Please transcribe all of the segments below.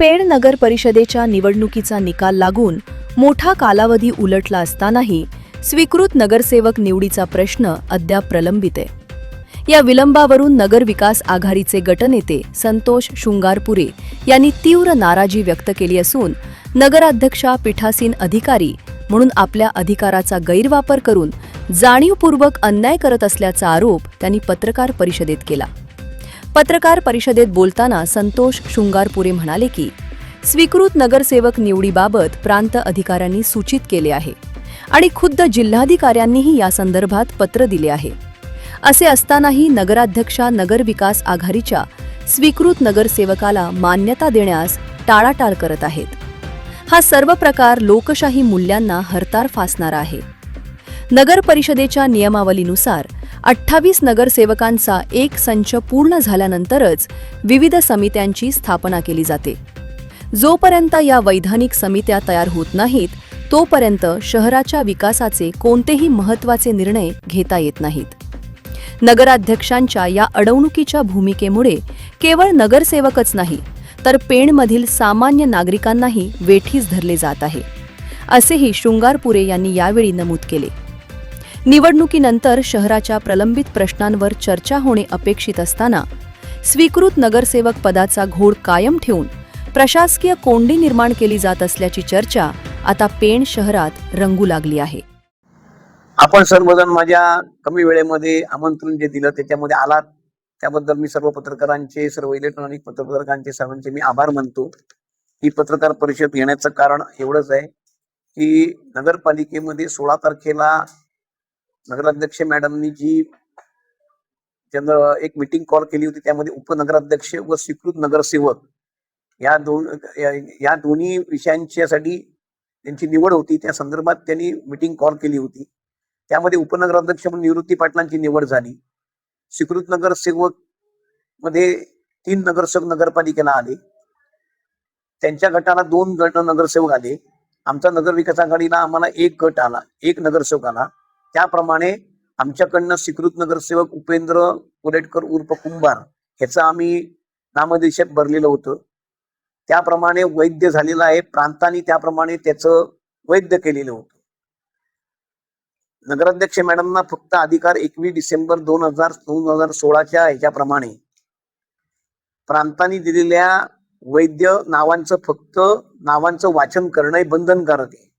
पेण नगर परिषदेच्या निवडणुकीचा निकाल लागून मोठा कालावधी उलटला असतानाही स्वीकृत नगरसेवक निवडीचा प्रश्न अद्याप प्रलंबित आहे. या विलंबावरून नगर विकास आघाडीचे गटनेते संतोष शृंगारपुरे यांनी तीव्र नाराजी व्यक्त केली असून नगराध्यक्षा पीठासीन अधिकारी म्हणून आपल्या अधिकाराचा गैरवापर करून जाणीवपूर्वक अन्याय करत असल्याचा आरोप त्यांनी पत्रकार परिषदेत केला. पत्रकार परिषदेत बोलताना संतोष शृंगारपुरे म्हणाले की स्वीकृत नगरसेवक निवडीबाबत प्रांत अधिकाऱ्यांनी सूचित केले आहे आणि खुद्द जिल्हाधिकाऱ्यांनीही या संदर्भात पत्र दिले आहे. असे असतानाही नगराध्यक्षा नगर विकास आघाडीच्या स्वीकृत नगरसेवकाला मान्यता देण्यास टाळाटाळ करत आहेत. हा सर्व प्रकार लोकशाही मूल्यांना हरतार फासणारा आहे. नगर परिषदेच्या नियमावलीनुसार अठ्ठावीस नगरसेवकांचा एक संच पूर्ण झाल्यानंतरच विविध समित्यांची स्थापना केली जाते. जोपर्यंत या वैधानिक समित्या तयार होत नाहीत तोपर्यंत शहराच्या विकासाचे कोणतेही महत्त्वाचे निर्णय घेता येत नाहीत. नगराध्यक्षांच्या या अडवणुकीच्या भूमिकेमुळे केवळ नगरसेवकच नाही तर पेणमधील सामान्य नागरिकांनाही वेठीस धरले जात आहे असेही शृंगारपुरे यांनी यावेळी नमूद केले. निवडणुकीनंतर शहराच्या प्रलंबित प्रश्नांवर चर्चा होणे अपेक्षित असताना स्वीकृत नगरसेवक पदाचा घोड कायम ठेवून प्रशासकीय कोंडी निर्माण केली जात असल्याची चर्चा आता पेण शहरात रंगू लागली आहे. आपण सर्वजण माझ्या कमी वेळेमध्ये आमंत्रण जे दिलं त्याच्यामध्ये आलात. त्याबद्दल मी सर्व पत्रकारांचे सर्व इलेक्ट्रॉनिक पत्रकारांचे सर्वांचे मी आभार मानतो. ही पत्रकार परिषद घेण्याचं कारण एवढंच आहे की नगरपालिकेमध्ये सोळा तारखेला नगराध्यक्ष मॅडमनी जी त्यांना एक मिटिंग कॉल केली होती त्यामध्ये उपनगराध्यक्ष व स्वीकृत नगरसेवक या दोन या- दोन्ही विषयांच्यासाठी त्यांची निवड होती. त्या संदर्भात त्यांनी मिटिंग कॉल केली होती. त्यामध्ये उपनगराध्यक्ष म्हणून निवृत्ती पाटलांची निवड झाली. स्वीकृत नगरसेवकमध्ये तीन नगरसेवक नगरपालिकेला आले. त्यांच्या गटाला दोन गट नगरसेवक आले. आमचा नगरविकास आघाडीला आम्हाला एक गट आला एक नगरसेवक आला. त्याप्रमाणे आमच्याकडनं स्वीकृत नगरसेवक उपेंद्र कोरेटकर उर्फ कुंभार ह्याचं आम्ही नामनिषेध भरलेलं होतं. त्याप्रमाणे वैद्य झालेलं आहे. प्रांतांनी त्याप्रमाणे त्याचं वैद्य केलेलं होतं. नगराध्यक्ष मॅडमना फक्त अधिकार एकवीस डिसेंबर दोन हजार दोन हजार सोळाच्या ह्याच्याप्रमाणे. प्रांतांनी दिलेल्या वैद्य नावांचं फक्त नावांचं वाचन करणं हे बंधनकारक आहे.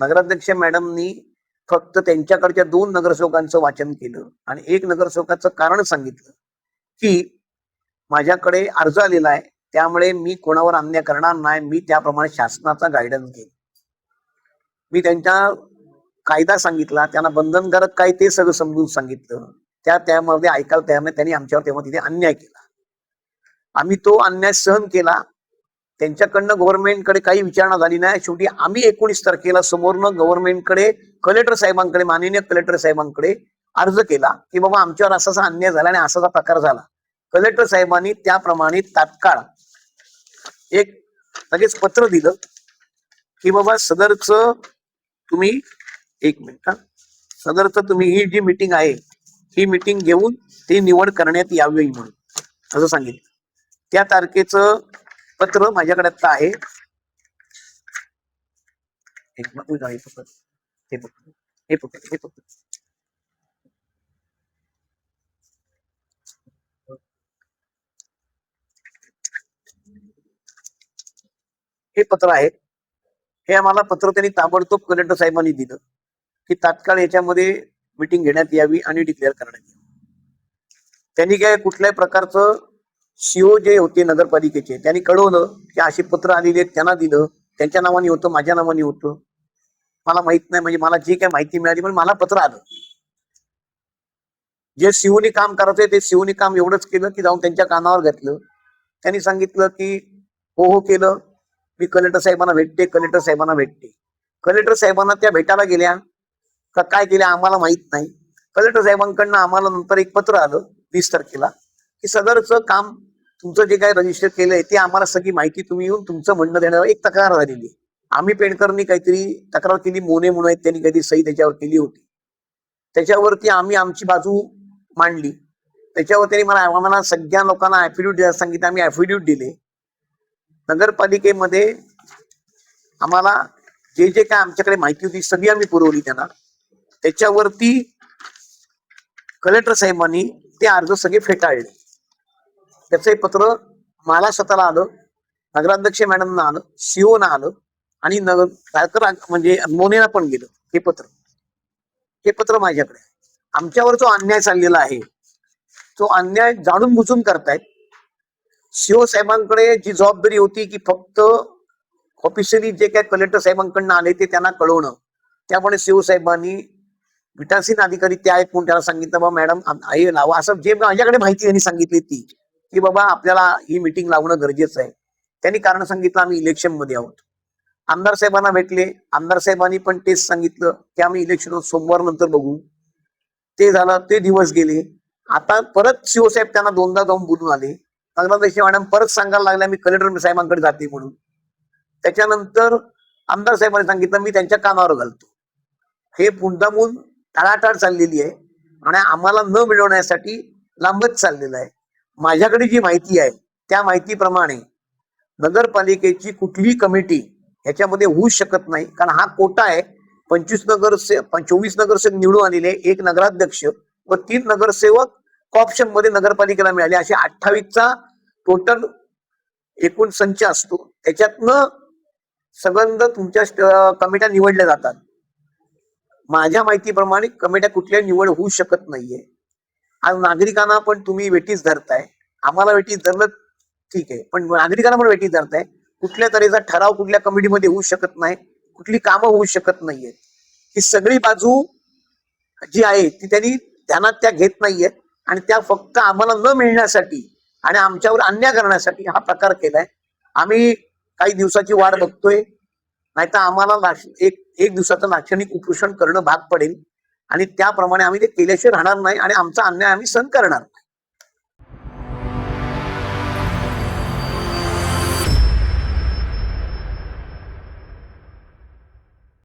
नगराध्यक्ष मॅडमनी फक्त त्यांच्याकडच्या दोन नगरसेवकांचं वाचन केलं आणि एक नगरसेवकाचं कारण सांगितलं की माझ्याकडे अर्ज आलेला आहे त्यामुळे मी कोणावर अन्याय करणार नाही मी त्याप्रमाणे शासनाचा गायडन्स घेईन. मी त्यांच्या कायदा सांगितला त्यांना बंधनकारक काय ते सगळं समजून सांगितलं. त्या त्यामध्ये ऐकायला तयार नाही त्यांनी आमच्यावर तेव्हा तिथे अन्याय केला. आम्ही तो अन्याय सहन केला त्यांच्याकडनं गव्हर्नमेंटकडे काही विचारणा झाली नाही. शेवटी आम्ही एकोणीस तारखेला समोरनं गव्हर्नमेंटकडे कलेक्टर साहेबांकडे माननीय कलेक्टर साहेबांकडे अर्ज केला की बाबा आमच्यावर असा असा अन्याय झाला आणि असाचा प्रकार झाला. कलेक्टर साहेबांनी त्याप्रमाणे तात्काळ एक लगेच पत्र दिलं की बाबा सदरच तुम्ही एक मिनिट हा. सदरच तुम्ही ही जी मिटिंग आहे ही मीटिंग घेऊन ती निवड करण्यात यावी म्हणून. असं सांगितलं. त्या तारखेचं पत्र माझ्याकडे आता आहे. एक हे हे हे हे हे पत्र आहे. हे आम्हाला पत्र त्यांनी ताबडतोब कलेक्टर साहेबांनी दिलं की तात्काळ याच्यामध्ये मिटिंग घेण्यात यावी आणि डिक्लेअर करण्यात यावी. त्यांनी काय कुठल्याही प्रकारचं सीओ जे होते नगरपालिकेचे त्यांनी कळवलं की अशी पत्र आलेली आहेत त्यांना दिलं. त्यांच्या नावाने होतं माझ्या नावाने होतं. मला माहीत नाही म्हणजे मला जी काय माहिती मिळाली पण मला पत्र आलं. जे सीओनी काम करायचंय ते सीओनी काम एवढंच केलं की जाऊन त्यांच्या कानावर घातलं. त्यांनी सांगितलं की हो हो केलं. मी कलेक्टर साहेबांना भेटते कलेक्टर साहेबांना भेटते. कलेक्टर साहेबांना त्या भेटायला गेल्या. का काय केल्या आम्हाला माहीत नाही. कलेक्टर साहेबांकडनं आम्हाला नंतर एक पत्र आलं वीस तारखेला. की सदरचं काम तुमचं जे काय रजिस्टर केलंय ते आम्हाला सगळी माहिती तुम्ही येऊन तुमचं म्हणणं देण्यावर एक तक्रार झालेली आम्ही पेणकरनी काहीतरी तक्रार केली मोने म्हणून आहेत त्यांनी काहीतरी सही त्याच्यावर केली होती. त्याच्यावरती आम्ही आमची बाजू मांडली. त्याच्यावर त्यांनी मला आम्हाला सगळ्या लोकांना ऍफिड्यूट द्यायला सांगितलं. आम्ही ऍफिड्यूट दिले. नगरपालिकेमध्ये आम्हाला जे जे काय आमच्याकडे माहिती होती सगळी आम्ही पुरवली त्यांना. त्याच्यावरती कलेक्टर साहेबांनी ते अर्ज सगळे फेटाळले. त्याचं एक पत्र मला स्वतःला आलं नगराध्यक्ष मॅडमना आलं सीओ ना आलं आणि नगर सारखं म्हणजे मोनेला पण गेलं हे पत्र. हे पत्र माझ्याकडे आमच्यावर जो अन्याय चाललेला आहे तो अन्याय जाणून बुजून करतायत. सीओ साहेबांकडे जी जबाबदारी होती की फक्त ऑफिशियली जे काय कलेक्टर साहेबांकडनं आले ते त्यांना कळवणं त्यामुळे सीओ साहेबांनी विटासीन अधिकारी ते आहेत म्हणून त्याला सांगितलं बा मॅडम हे लावा असं जे माझ्याकडे माहिती त्यांनी सांगितली ती. की बाबा आपल्याला ही मिटिंग लावणं गरजेचं आहे. त्यांनी कारण सांगितलं आम्ही इलेक्शनमध्ये आहोत. आमदार साहेबांना भेटले. आमदार साहेबांनी पण तेच सांगितलं की आम्ही इलेक्शन सोमवार नंतर बघू. ते झालं ते दिवस गेले. आता परत शिवसाहेब त्यांना दोनदा जाऊन बोलून आले. नगराध्यक्ष मॅडम परत सांगायला लागल्या मी कलेक्टर साहेबांकडे जाते म्हणून. त्याच्यानंतर आमदार साहेबांनी सांगितलं मी त्यांच्या कानावर घालतो. हे मुद्दामून टाळाटाळ चाललेली आहे. आणि आम्हाला न मिळवण्यासाठी लांबच चाललेलं आहे. माझ्याकडे जी माहिती आहे त्या माहितीप्रमाणे नगरपालिकेची कुठलीही कमिटी ह्याच्यामध्ये होऊ शकत नाही. कारण हा कोटा आहे पंचवीस नगरसे चोवीस नगरसेवक निवडून आलेले एक नगराध्यक्ष व तीन नगरसेवक कॉप्शनमध्ये नगरपालिकेला मिळाले. असे अठ्ठावीसचा टोटल एकूण संच असतो. त्याच्यातनं सगळं तुमच्या कमिट्या निवडल्या जातात. माझ्या माहितीप्रमाणे कमिट्या कुठल्या निवड होऊ शकत नाहीये. आज नागरिकांना पण तुम्ही वेटीस धरताय. आम्हाला वेटीस धरलं ठीक आहे. पण नागरिकांना पण वेटीस धरताय. कुठल्या तऱ्हेचा ठराव कुठल्या कमिटीमध्ये होऊ शकत नाही. कुठली कामं होऊ शकत नाहीयेत. ही सगळी बाजू जी आहे ती त्यांनी ध्यानात त्या घेत नाहीयेत. आणि त्या फक्त आम्हाला न मिळण्यासाठी आणि आमच्यावर अन्याय करण्यासाठी हा प्रकार केलाय. आम्ही काही दिवसाची वाट बघतोय. नाहीतर आम्हाला एक एक दिवसाचं लाक्षणिक उपोषण करणं भाग पडेल. आणि त्याप्रमाणे आम्ही ते केल्याशिवाय राहणार नाही आणि आमचा अन्याय आम्ही सहन करणार.